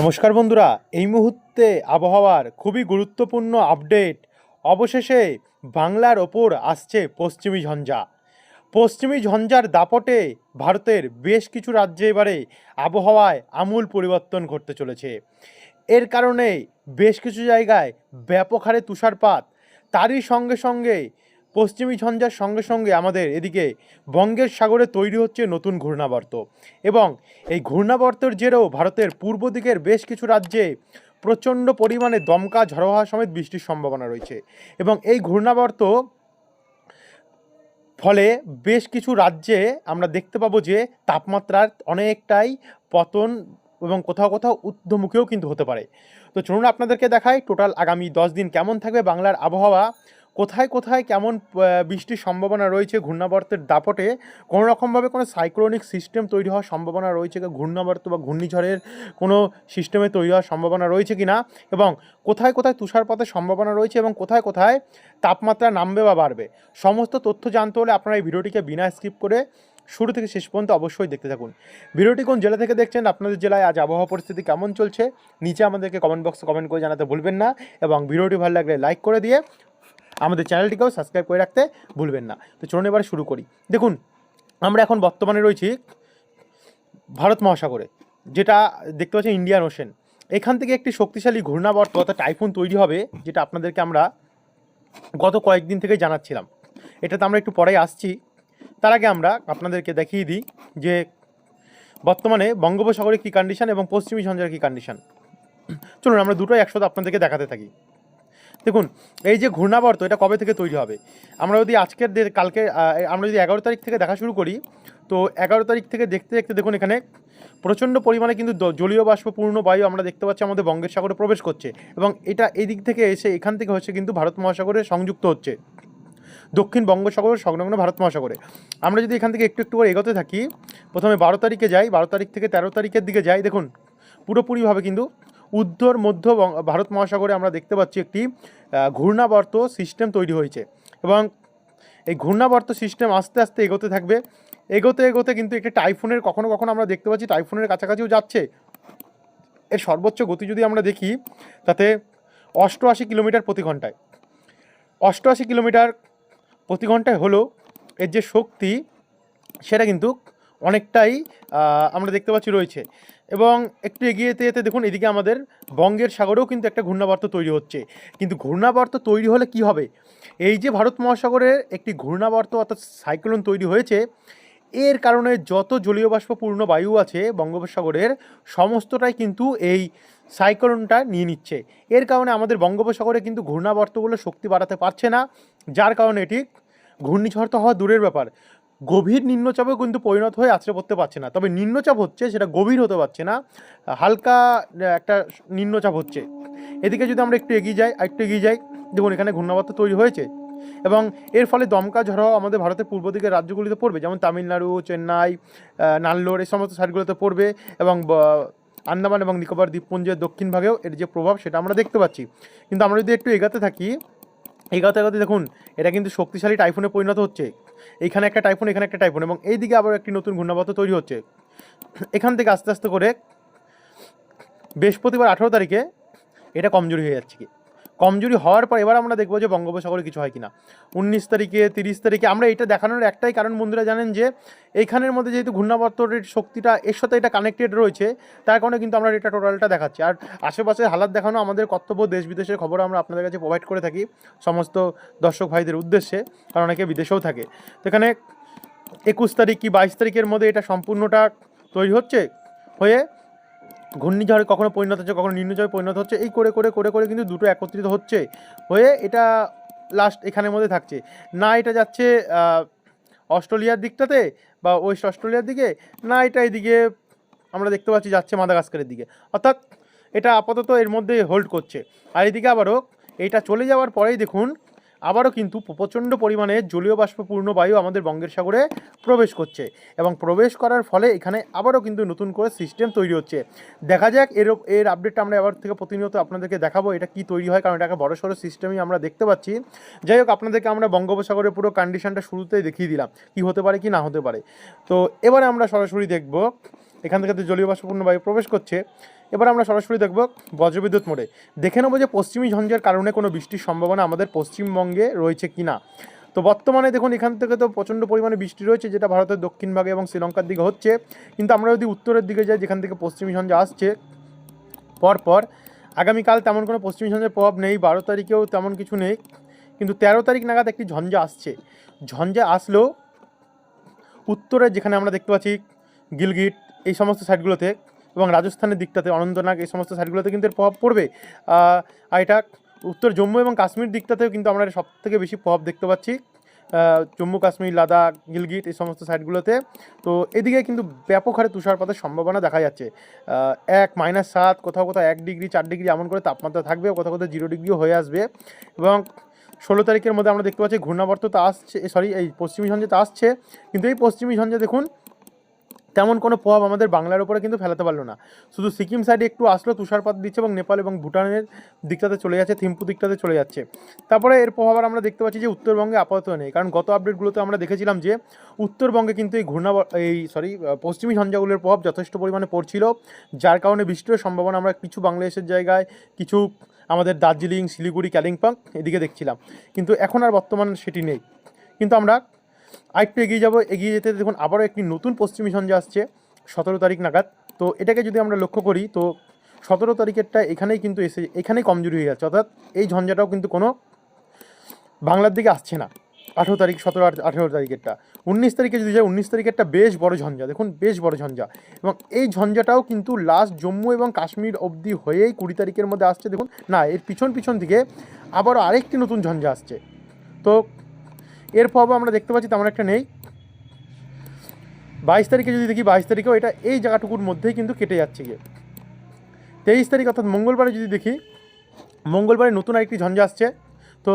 নমস্কার বন্ধুরা, এই মুহূর্তে আবহাওয়ার খুবই গুরুত্বপূর্ণ আপডেট অবশেষে বাংলার ওপর আসছে পশ্চিমী ঝঞ্ঝা। পশ্চিমী ঝঞ্ঝার দাপটে ভারতের বেশ কিছু রাজ্যে এবারে আবহাওয়ায় আমূল পরিবর্তন ঘটতে চলেছে। এর কারণে বেশ কিছু জায়গায় ব্যাপক হারে তুষারপাত, তারই সঙ্গে সঙ্গে পশ্চিমী ঝঞ্ঝার সঙ্গে সঙ্গে আমাদের এদিকে বঙ্গের সাগরে তৈরি হচ্ছে নতুন ঘূর্ণাবর্ত। এবং এই ঘূর্ণাবর্তের জেরেও ভারতের পূর্ব দিকের বেশ কিছু রাজ্যে প্রচণ্ড পরিমাণে দমকা ঝড়ো হওয়া সমেত বৃষ্টির সম্ভাবনা রয়েছে। এবং এই ঘূর্ণাবর্ত ফলে বেশ কিছু রাজ্যে আমরা দেখতে পাবো যে তাপমাত্রার অনেকটাই পতন এবং কোথাও কোথাও ঊর্ধ্বমুখেও কিন্তু হতে পারে। তো চলুন আপনাদেরকে দেখাই টোটাল আগামী দশ দিন কেমন থাকবে বাংলার আবহাওয়া। কোথায় কোথায় কেমন বৃষ্টির সম্ভাবনা রয়েছে ঘূর্ণাবর্তের দাপটে, কোনো রকমভাবে কোনো সাইক্লোনিক সিস্টেম তৈরি হওয়ার সম্ভাবনা রয়েছে কি? ঘূর্ণাবর্ত বা ঘূর্ণিঝড়ের কোনো সিস্টেমে তৈরি হওয়ার সম্ভাবনা রয়েছে কি না? এবং কোথায় কোথায় তুষারপাতের সম্ভাবনা রয়েছে এবং কোথায় কোথায় তাপমাত্রা নামবে বা বাড়বে? সমস্ত তথ্য জানতে হলে আপনারা এই ভিডিওটিকে বিনা স্কিপ করে শুরু থেকে শেষ পর্যন্ত অবশ্যই দেখতে থাকুন। ভিডিওটি কোন জেলা থেকে দেখছেন, আপনাদের জেলায় আজ আবহাওয়া পরিস্থিতি কেমন চলছে, নিচে আমাদেরকে কমেন্ট বক্সে কমেন্ট করে জানাতে ভুলবেন না এবং ভিডিওটি ভালো লাগলে লাইক করে দিয়ে আমাদের চ্যানেলটিকেও সাবস্ক্রাইব করে রাখতে ভুলবেন না। তো চলুন এবার শুরু করি। দেখুন, আমরা এখন বর্তমানে রয়েছি ভারত মহাসাগরে, যেটা দেখতে পাচ্ছি ইন্ডিয়ান ওশেন এখান থেকে একটি শক্তিশালী ঘূর্ণাবর্ত অর্থাৎ টাইফুন তৈরি হবে, যেটা আপনাদেরকে আমরা গত কয়েকদিন থেকে জানাচ্ছিলাম। এটাতে আমরা একটু পরে আসছি। তার আগে আমরা আপনাদেরকে দেখিয়ে দিই যে বর্তমানে বঙ্গোপসাগরে কী কন্ডিশন এবং পশ্চিমী ঝঞ্ঝার কী কন্ডিশন চলুন, আমরা দুটোই একসাথে আপনাদেরকে দেখাতে থাকি। দেখুন, এই যে ঘূর্ণাবর্ত, এটা কবে থেকে তৈরি হবে? আমরা যদি আজকের কালকে আমরা যদি এগারো তারিখ থেকে দেখা শুরু করি, তো এগারো তারিখ থেকে দেখতে দেখতে দেখুন এখানে প্রচণ্ড পরিমাণে কিন্তু জলীয় বাষ্পপূর্ণ বায়ু আমরা দেখতে পাচ্ছি আমাদের বঙ্গের সাগরে প্রবেশ করছে এবং এটা এই দিক থেকে এসে এখান থেকে হচ্ছে কিন্তু ভারত মহাসাগরে সংযুক্ত হচ্ছে। দক্ষিণ বঙ্গোসাগর সংলগ্ন ভারত মহাসাগরে। আমরা যদি এখান থেকে একটু একটু করে এগোতে থাকি, প্রথমে বারো তারিখে যাই, বারো তারিখ থেকে তেরো তারিখের দিকে যাই, দেখুন, পুরোপুরিভাবে কিন্তু উত্তর মধ্য ভারত মহাসাগরে আমরা দেখতে পাচ্ছি একটি ঘূর্ণাবর্ত সিস্টেম তৈরি হয়েছে। এবং এই ঘূর্ণাবর্ত সিস্টেম আস্তে আস্তে এগোতে থাকবে। এগোতে এগোতে কিন্তু একটি টাইফুনের কখনো কখনো আমরা দেখতে পাচ্ছি টাইফুনের কাছাকাছিও যাচ্ছে। এর সর্বোচ্চ গতি যদি আমরা দেখি, তাতে অষ্টআশি কিলোমিটার প্রতি ঘন্টায়। অষ্টআশি কিলোমিটার প্রতি ঘন্টায় হলো এর যে শক্তি, সেটা কিন্তু অনেকটাই আমরা দেখতে পাচ্ছি রয়েছে। এবং একটু এগিয়ে যেতে যেতে দেখুন, এদিকে আমাদের বঙ্গের সাগরেও কিন্তু একটা ঘূর্ণাবর্ত তৈরি হচ্ছে। কিন্তু ঘূর্ণাবর্ত তৈরি হলে কি হবে? এই যে ভারত মহাসাগরের একটি ঘূর্ণাবর্ত অর্থাৎ সাইক্লোন তৈরি হয়েছে, এর কারণে যত জলীয় বাষ্পপূর্ণ বায়ু আছে বঙ্গোপসাগরের, সমস্তটাই কিন্তু এই সাইক্লোনটা নিয়ে নিচ্ছে। এর কারণে আমাদের বঙ্গোপসাগরে কিন্তু ঘূর্ণাবর্তগুলো শক্তি বাড়াতে পারছে না, যার কারণে এটি ঘূর্ণিঝড় তো হওয়া দূরের ব্যাপার। গভীর নিম্নচাপেও কিন্তু পরিণত হয়ে আছড়ে পড়তে পারছে না। তবে নিম্নচাপ হচ্ছে, সেটা গভীর হতে পারছে না, হালকা একটা নিম্নচাপ হচ্ছে। এদিকে যদি আমরা একটু এগিয়ে যাই একটু এগিয়ে যাই, দেখুন এখানে ঘূর্ণাবর্ত তৈরি হয়েছে এবং এর ফলে দমকা ঝড় আমাদের ভারতের পূর্ব দিকের রাজ্যগুলিতে পড়বে, যেমন তামিলনাড়ু, চেন্নাই নাল্লোর, এই সমস্ত সাইডগুলোতে পড়বে এবং আন্দামান এবং নিকোবর দ্বীপপুঞ্জের দক্ষিণ ভাগেও এর যে প্রভাব সেটা আমরা দেখতে পাচ্ছি। কিন্তু আমরা যদি একটু এগাতে থাকি এগাতে এগাতে দেখুন, এটা কিন্তু শক্তিশালী টাইফুনে পরিণত হচ্ছে। এখানে একটা টাইফুন এখানে একটা টাইফুন এবং এই দিকে আবার একটি নতুন ঘূর্ণাবর্ত তৈরি হচ্ছে। এখান থেকে আস্তে আস্তে করে বৃহস্পতিবার আঠেরো তারিখে এটা কমজোরি হয়ে যাচ্ছে। কি কমজোরি হওয়ার পর এবার আমরা দেখব যে বঙ্গোপসাগরে কিছু হয় কিনা। উনিশ তারিখে, তিরিশ তারিখে আমরা এটা দেখানোর একটাই কারণ, বন্ধুরা জানেন যে এইখানের মধ্যে যেহেতু ঘূর্ণাবর্তের শক্তিটা এর সাথে এটা কানেক্টেড রয়েছে, তার কারণে কিন্তু আমরা এটা টোটালটা দেখাচ্ছি। আর আশেপাশে হালাত দেখানো আমাদের কর্তব্য দেশ বিদেশের খবর আমরা আপনাদের কাছে প্রোভাইড করে থাকি সমস্ত দর্শক ভাইদের উদ্দেশ্যে, কারণ অনেকে বিদেশেও থাকে। তো এখানে একুশ তারিখ কি বাইশ তারিখের মধ্যে এটা সম্পূর্ণটা তৈরি হচ্ছে? হয়ে ঘূর্ণিঝড়ে কখনো পরিণত হচ্ছে, কখনো নিম্নঝড়ে পরিণত হচ্ছে, এই করে করে করে করে কিন্তু দুটো একত্রিত হচ্ছে হয়ে এটা লাস্ট এখানের মধ্যে থাকছে। না এটা যাচ্ছে অস্ট্রেলিয়ার দিকটাতে বা ওয়েস্ট অস্ট্রেলিয়ার দিকে, না এটা এদিকে আমরা দেখতে পাচ্ছি যাচ্ছে মাদাগাস্কারের দিকে। অর্থাৎ এটা আপাতত এর মধ্যে হোল্ড করছে। আর এদিকে আবারও এটা চলে যাওয়ার পরেই দেখুন আবারও কিন্তু প্রচণ্ড পরিমাণে জলীয় বাষ্পপূর্ণ বায়ু আমাদের বঙ্গের সাগরে প্রবেশ করছে এবং প্রবেশ করার ফলে এখানে আবারও কিন্তু নতুন করে সিস্টেম তৈরি হচ্ছে। দেখা যাক এর এর আপডেটটা আমরা এবার থেকে প্রতিনিয়ত আপনাদেরকে দেখাবো এটা কি তৈরি হয়, কারণ এটাকে বড় সড়ো সিস্টেমই আমরা দেখতে পাচ্ছি। যাই হোক, আপনাদেরকে আমরা বঙ্গোপসাগরের পুরো কন্ডিশনটা শুরুতেই দেখিয়ে দিলাম, কি হতে পারে, কি না হতে পারে। তো এবারে আমরা সরাসরি দেখব, এখান থেকে তো জলীয় বাষ্পপূর্ণ বায়ু প্রবেশ করছে। এবার আমরা সরাসরি দেখব বজ্রবিদ্যুৎ মোড়ে। দেখে নেব যে পশ্চিমী ঝঞ্ঝার কারণে কোনো বৃষ্টির সম্ভাবনা আমাদের পশ্চিমবঙ্গে রয়েছে কি না তো বর্তমানে দেখুন, এখান থেকে তো প্রচণ্ড পরিমাণে বৃষ্টি রয়েছে, যেটা ভারতের দক্ষিণ ভাগে এবং শ্রীলঙ্কার দিকে হচ্ছে। কিন্তু আমরা যদি উত্তরের দিকে যাই, যেখান থেকে পশ্চিমী ঝঞ্ঝা আসছে, পরপর, আগামীকাল তেমন কোনো পশ্চিমী ঝঞ্ঝার প্রভাব নেই, বারো তারিখেও তেমন কিছু নেই। কিন্তু তেরো তারিখ নাগাদ একটি ঝঞ্ঝা আসছে। ঝঞ্ঝা আসলেও উত্তরে যেখানে আমরা দেখতে পাচ্ছি, গিলগিট, এই সমস্ত সাইডগুলোতে এবং রাজস্থানের দিকটাতে অনন্তনাগ, এই সমস্ত সাইডগুলোতে কিন্তু এর প্রভাব পড়বে। আর এটা উত্তর জম্মু এবং কাশ্মীর দিকটাতেও কিন্তু আমরা সব থেকে বেশি প্রভাব দেখতে পাচ্ছি। জম্মু, কাশ্মীর, লাদাখ, গিলগিট, এই সমস্ত সাইডগুলোতে তো এদিকে কিন্তু ব্যাপক হারে তুষারপাতের সম্ভাবনা দেখা যাচ্ছে। এক মাইনাস সাত, কোথাও কোথাও এক ডিগ্রি, চার ডিগ্রি এমন করে তাপমাত্রা থাকবে কোথাও কোথাও জিরো ডিগ্রিও হয়ে আসবে। এবং ষোলো তারিখের মধ্যে আমরা দেখতে পাচ্ছি ঘূর্ণাবর্ত তো আসছে সরি এই পশ্চিমী ঝঞ্ঝা তো আসছে। কিন্তু এই পশ্চিমী ঝঞ্ঝা দেখুন তেমন কোনো প্রভাব আমাদের বাংলার উপরে কিন্তু ফেলাতে পারল না। শুধু সিকিম সাইডে একটু আসলো, তুষারপাত দিচ্ছে এবং নেপাল এবং ভুটানের দিকটাতে চলে যাচ্ছে, থিম্পু দিকটাতে চলে যাচ্ছে। তারপরে এর প্রভাব আর আমরা দেখতে পাচ্ছি যে উত্তরবঙ্গে আপাতত নেই। কারণ গত আপডেটগুলোতে আমরা দেখেছিলাম যে উত্তরবঙ্গে কিন্তু এই ঘূর্ণা এই সরি পশ্চিমী ঝঞ্ঝাগুলোর প্রভাব যথেষ্ট পরিমাণে পড়ছিল, যার কারণে বৃষ্টির সম্ভাবনা আমরা কিছু বাংলাদেশের জায়গায়, কিছু আমাদের দার্জিলিং, শিলিগুড়ি, কালিম্পং এদিকে দেখছিলাম। কিন্তু এখন আর বর্তমান সেটি নেই। কিন্তু আমরা আরেকটু এগিয়ে যাব। এগিয়ে যেতে দেখুন, আবারও একটি নতুন পশ্চিমী ঝঞ্ঝা আসছে, সতেরো তারিখ নাগাদ। তো এটাকে যদি আমরা লক্ষ্য করি, তো সতেরো তারিখেরটা এখানেই কিন্তু এসে, এখানেই কমজোরি হয়ে যাচ্ছে অর্থাৎ এই ঝঞ্ঝাটাও কিন্তু কোনো বাংলার দিকে আসছে না। আঠেরো তারিখ, সতেরো আঠেরো তারিখেরটা। উনিশ তারিখে যদি যায় উনিশ তারিখেরটা বেশ বড় ঝঞ্ঝা। দেখুন, বেশ বড় ঝঞ্ঝা। এবং এই ঝঞ্ঝাটাও কিন্তু লাস্ট জম্মু এবং কাশ্মীর অবধি হয়েই কুড়ি তারিখের মধ্যে আসছে। দেখুন, না, এর পিছন পিছন দিকে আবারও আরেকটি নতুন ঝঞ্ঝা আসছে। তো এর প্রভাব আমরা দেখতে পাচ্ছি, তেমন একটা নেই। বাইশ তারিখে যদি দেখি, বাইশ তারিখেও এটা এই জায়গাটুকুর মধ্যেই কিন্তু কেটে যাচ্ছে গিয়ে। তেইশ তারিখ, অর্থাৎ মঙ্গলবারে যদি দেখি, মঙ্গলবারে নতুন আরেকটি ঝঞ্ঝা আসছে। তো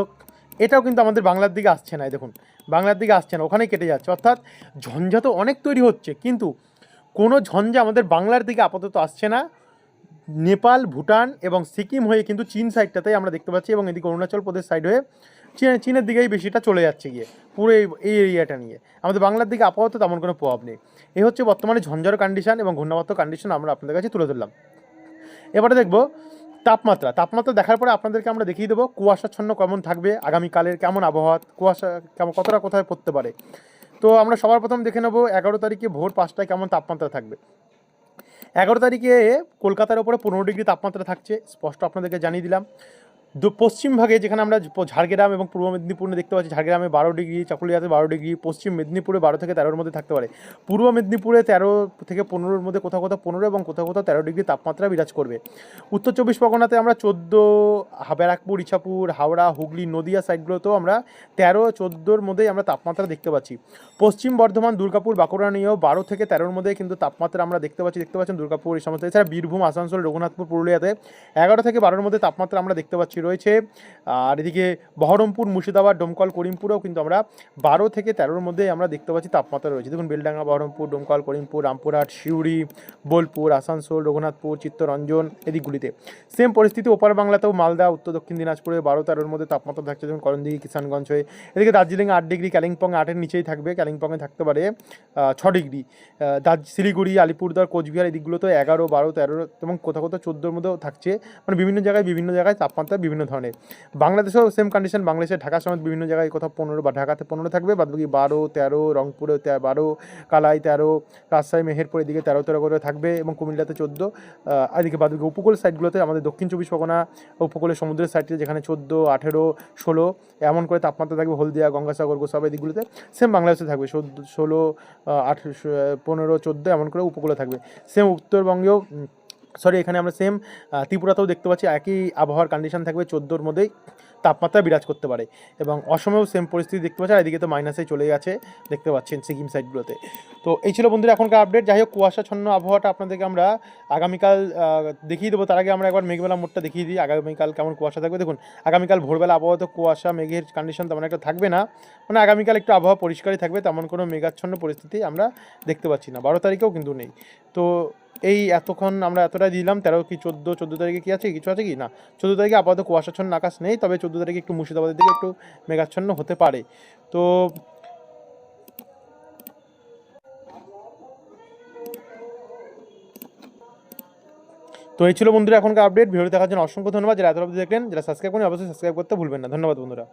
এটাও কিন্তু আমাদের বাংলার দিকে আসছে না দেখুন। বাংলার দিকে আসছে না, ওখানেই কেটে যাচ্ছে। অর্থাৎ ঝঞ্ঝা তো অনেক তৈরি হচ্ছে, কিন্তু কোনো ঝঞ্ঝা আমাদের বাংলার দিকে আপাতত আসছে না। নেপাল, ভুটান এবং সিকিম হয়ে কিন্তু চীন সাইডটাতেই আমরা দেখতে পাচ্ছি এবং এদিকে অরুণাচল প্রদেশ সাইড হয়ে চীন চীনের দিকেই বেশিটা চলে যাচ্ছে গিয়ে, পুরো এই এই এরিয়াটা নিয়ে। আমাদের বাংলার দিকে আপাতত তেমন কোনো প্রভাব নেই। এই হচ্ছে বর্তমানে ঝঞ্ঝার কন্ডিশন এবং ঘূর্ণাবর্ত কন্ডিশন আমরা আপনাদের কাছে তুলে ধরলাম। এবারে দেখব তাপমাত্রা। তাপমাত্রা দেখার পরে আপনাদেরকে আমরা দেখিয়ে দেবো কুয়াশাচ্ছন্ন কেমন থাকবে, আগামীকালের কেমন আবহাওয়া, কুয়াশা কেমন কতটা কোথায় পড়তে পারে। তো আমরা সবার প্রথম দেখে নেব এগারো তারিখে ভোর পাঁচটায় কেমন তাপমাত্রা থাকবে। এগারো তারিখে কলকাতার ওপরে পনেরো ডিগ্রি তাপমাত্রা থাকছে, স্পষ্ট আপনাদেরকে জানিয়ে দিলাম। দু পশ্চিম ভাগে যেখানে আমরা ঝাড়গ্রাম এবং পূর্ব মেদিনীপুরে দেখতে পাচ্ছি, ঝাড়গ্রামে বারো ডিগ্রি, চাকুলিয়াতে বারো ডিগ্রি, পশ্চিম মেদিনীপুরে বারো থেকে তেরোর মধ্যে থাকতে পারে। পূর্ব মেদিনীপুরে তেরো থেকে পনেরোর মধ্যে কোথাও কোথাও পনেরো এবং কোথাও কোথাও তেরো ডিগ্রি তাপমাত্রা বিরাজ করবে। উত্তর চব্বিশ পরগনাতে আমরা চোদ্দ, ব্যারাকপুর, ইছাপুর, হাওড়া, হুগলি, নদিয়া সাইডগুলোতেও আমরা তেরো, চোদ্দোর মধ্যেই আমরা তাপমাত্রা দেখতে পাচ্ছি। পশ্চিম বর্ধমান, দুর্গাপুর, বাঁকুড়া নিয়েও বারো থেকে তেরোর মধ্যে কিন্তু তাপমাত্রা আমরা দেখতে পাচ্ছি। দেখতে পাচ্ছেন দুর্গাপুর এই সমস্ত। এছাড়া বীরভূম, আসানসোল, রঘুনাথপুর, পুরুলিয়াতে এগারো থেকে বারোর মধ্যে তাপমাত্রা আমরা দেখতে পাচ্ছি। রয়েছে। আর এদিকে বহরমপুর, মুর্শিদাবাদ, ডোমকল, করিমপুরেও কিন্তু আমরা বারো থেকে তেরোর মধ্যে আমরা দেখতে পাচ্ছি তাপমাত্রা রয়েছে। দেখুন, বেলডাঙ্গা, বহরমপুর, ডোমকল, করিমপুর, রামপুরহাট, সিউড়ি, বোলপুর, আসানসোল, রঘুনাথপুর, চিত্তরঞ্জন এদিকগুলিতে সেম পরিস্থিতি ওপার বাংলাতেও মালদা, উত্তর দক্ষিণ দিনাজপুরে বারো তেরোর মধ্যে তাপমাত্রা থাকছে। যেমন করণদিঘি, কিষানগঞ্জ হয়ে এদিকে দার্জিলিং আট ডিগ্রি, কালিম্পং আটের নিচেই থাকবে। কালিম্পংয়ে থাকতে পারে ছ ডিগ্রি। শিলিগুড়ি, আলিপুরদুয়ার, কোচবিহার এই দিকগুলোতে এগারো, বারো, তেরো এবং কোথাও কোথাও চোদ্দোর মধ্যেও থাকছে। মানে বিভিন্ন জায়গায় বিভিন্ন জায়গায় তাপমাত্রা বিভিন্ন ধরনের। বাংলাদেশেও সেম কন্ডিশন বাংলাদেশের ঢাকা সমেত বিভিন্ন জায়গায় কোথাও পনেরো বা ঢাকাতে পনেরো থাকবে বাদ বাকি বারো, তেরো, রংপুরে বারো, কালাই তেরো, রাজশাহী, মেহেরপুর এদিকে তেরো তেরো করে থাকবে এবং কুমিল্লাতে চোদ্দ এদিকে বাদ বাকি উপকূল সাইডগুলোতে আমাদের দক্ষিণ চব্বিশ পরগনা উপকূলের সমুদ্রের সাইডে যেখানে চোদ্দ, আঠেরো, ষোলো, এমন করে তাপমাত্রা থাকবে হলদিয়া, গঙ্গাসাগর, গোসাবা এদিকগুলোতে। সেম বাংলাদেশে থাকবে ষোলো আঠেরো পনেরো, চোদ্দ, এমন করে উপকূলে থাকবে। সেম উত্তরবঙ্গেও সরি এখানে আমরা সেম ত্রিপুরাতেও দেখতে পাচ্ছি একই আবহাওয়ার কন্ডিশন থাকবে চোদ্দোর মধ্যেই তাপমাত্রা বিরাজ করতে পারে। এবং অসমেও সেম পরিস্থিতি দেখতে পাচ্ছি আর এদিকে তো মাইনাসে চলে গেছে দেখতে পাচ্ছেন সিকিম সাইডগুলোতে তো এই ছিল বন্ধুরা এখনকার আপডেট যাই হোক কুয়াশাচ্ছন্ন আবহাওয়াটা আপনাদেরকে আমরা আগামীকাল দেখিয়ে দেবো। তার আগে আমরা একবার মেঘবেলা মোড়টা দেখিয়ে দিই, আগামীকাল কেমন কুয়াশা থাকবে। দেখুন, আগামীকাল ভোরবেলা আবহাওয়া তো কুয়াশা, মেঘের কন্ডিশন তেমন একটা থাকবে না। মানে আগামীকাল একটু আবহাওয়া পরিষ্কারই থাকবে, তেমন কোনো মেঘাচ্ছন্ন পরিস্থিতি আমরা দেখতে পাচ্ছি না। বারো তারিখেও কিন্তু নেই। তো এই এতক্ষণ আমরা এতটাই দিলাম, তেরো কি চোদ্দ চোদ্দ তারিখে কি আছে, কিছু আছে কি? না, চোদ্দ তারিখে আপাতত কুয়াশাচ্ছন্ন আকাশ নেই, তবে চোদ্দ তারিখে একটু মুর্শিদাবাদের দিকে একটু মেঘাচ্ছন্ন হতে পারে। তো তো এই ছিল বন্ধুরা এখনকার আপডেট ভিডিও দেখার জন্য অসংখ্য ধন্যবাদ। যারা এত অবধি দেখলেন, যারা সাবস্ক্রাইব করেন অবশ্যই সাবস্ক্রাইব করতে ভুলবেন না। ধন্যবাদ বন্ধুরা।